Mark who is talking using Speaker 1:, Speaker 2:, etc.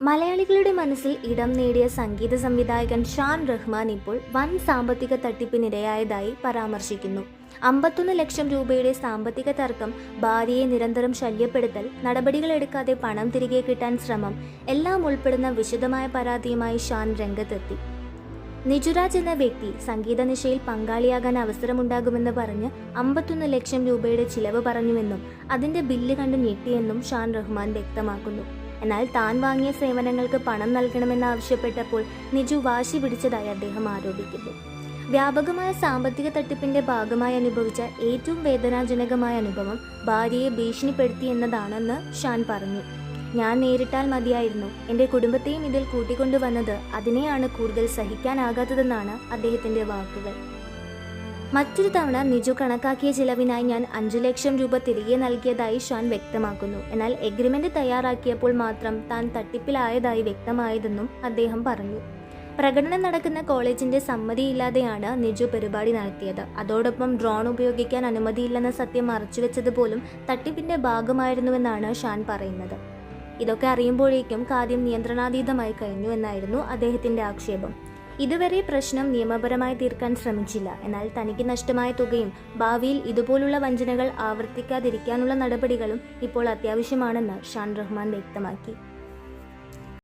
Speaker 1: മലയാളികളുടെ മനസ്സിൽ ഇടം നേടിയ സംഗീത സംവിധായകൻ ഷാൻ റഹ്മാൻ ഇപ്പോൾ വൻ സാമ്പത്തിക തട്ടിപ്പിനിരയായതായി പരാമർശിക്കുന്നു. അമ്പത്തൊന്ന് ലക്ഷം രൂപയുടെ സാമ്പത്തിക തർക്കം ഭാര്യയെ നിരന്തരം ശല്യപ്പെടുത്തൽ നടപടികളെടുക്കാതെ പണം തിരികെ കിട്ടാൻ ശ്രമം എല്ലാം ഉൾപ്പെടുന്ന വിശദമായ പരാതിയുമായി ഷാൻ രംഗത്തെത്തി. നിജുരാജ് എന്ന വ്യക്തി സംഗീത നിശയിൽ പങ്കാളിയാകാൻ അവസരമുണ്ടാകുമെന്ന് പറഞ്ഞ് അമ്പത്തൊന്ന് ലക്ഷം രൂപയുടെ ചിലവ് പറഞ്ഞുവെന്നും അതിന്റെ ബില്ല് കണ്ട് ഞെട്ടിയെന്നും ഷാൻ റഹ്മാൻ വ്യക്തമാക്കുന്നു. എന്നാൽ താൻ വാങ്ങിയ സേവനങ്ങൾക്ക് പണം നൽകണമെന്നാവശ്യപ്പെട്ടപ്പോൾ നിജു വാശി പിടിച്ചതായി അദ്ദേഹം ആരോപിക്കുന്നു. വ്യാപകമായ സാമ്പത്തിക തട്ടിപ്പിന്റെ ഭാഗമായി അനുഭവിച്ച ഏറ്റവും വേദനാജനകമായ അനുഭവം ഭാര്യയെ ഭീഷണിപ്പെടുത്തി എന്നതാണെന്ന് ഷാൻ പറഞ്ഞു. ഞാൻ നേരിട്ടാൽ മതിയായിരുന്നു. എന്റെ കുടുംബത്തെയും ഇതിൽ കൂട്ടിക്കൊണ്ടുവന്നത് അതിനെയാണ് കൂടുതൽ സഹിക്കാനാകാത്തതെന്നാണ് അദ്ദേഹത്തിന്റെ വാക്കുകൾ. മറ്റൊരു തവണ നിജു കണക്കാക്കിയ ചിലവിനായി ഞാൻ അഞ്ചു ലക്ഷം രൂപ തിരികെ നൽകിയതായി ഷാൻ വ്യക്തമാക്കുന്നു. എന്നാൽ എഗ്രിമെന്റ് തയ്യാറാക്കിയപ്പോൾ മാത്രം താൻ തട്ടിപ്പിലായതായി വ്യക്തമായതെന്നും അദ്ദേഹം പറഞ്ഞു. പ്രകടനം നടക്കുന്ന കോളേജിന്റെ സമ്മതിയില്ലാതെയാണ് നിജു പരിപാടി നടത്തിയത്. അതോടൊപ്പം ഡ്രോൺ ഉപയോഗിക്കാൻ അനുമതിയില്ലെന്ന സത്യം മറച്ചുവെച്ചത് പോലും തട്ടിപ്പിന്റെ ഭാഗമായിരുന്നുവെന്നാണ് ഷാൻ പറയുന്നത്. ഇതൊക്കെ അറിയുമ്പോഴേക്കും കാര്യം നിയന്ത്രണാതീതമായി കഴിഞ്ഞു എന്നായിരുന്നു അദ്ദേഹത്തിന്റെ ആക്ഷേപം. ഇതുവരെ പ്രശ്നം നിയമപരമായി തീർക്കാൻ ശ്രമിച്ചില്ല. എന്നാൽ തനിക്ക് നഷ്ടമായ തുകയും ഭാവിയിൽ ഇതുപോലുള്ള വഞ്ചനകൾ ആവർത്തിക്കാതിരിക്കാനുള്ള നടപടികളും ഇപ്പോൾ അത്യാവശ്യമാണെന്ന് ഷാൻ റഹ്മാൻ വ്യക്തമാക്കി.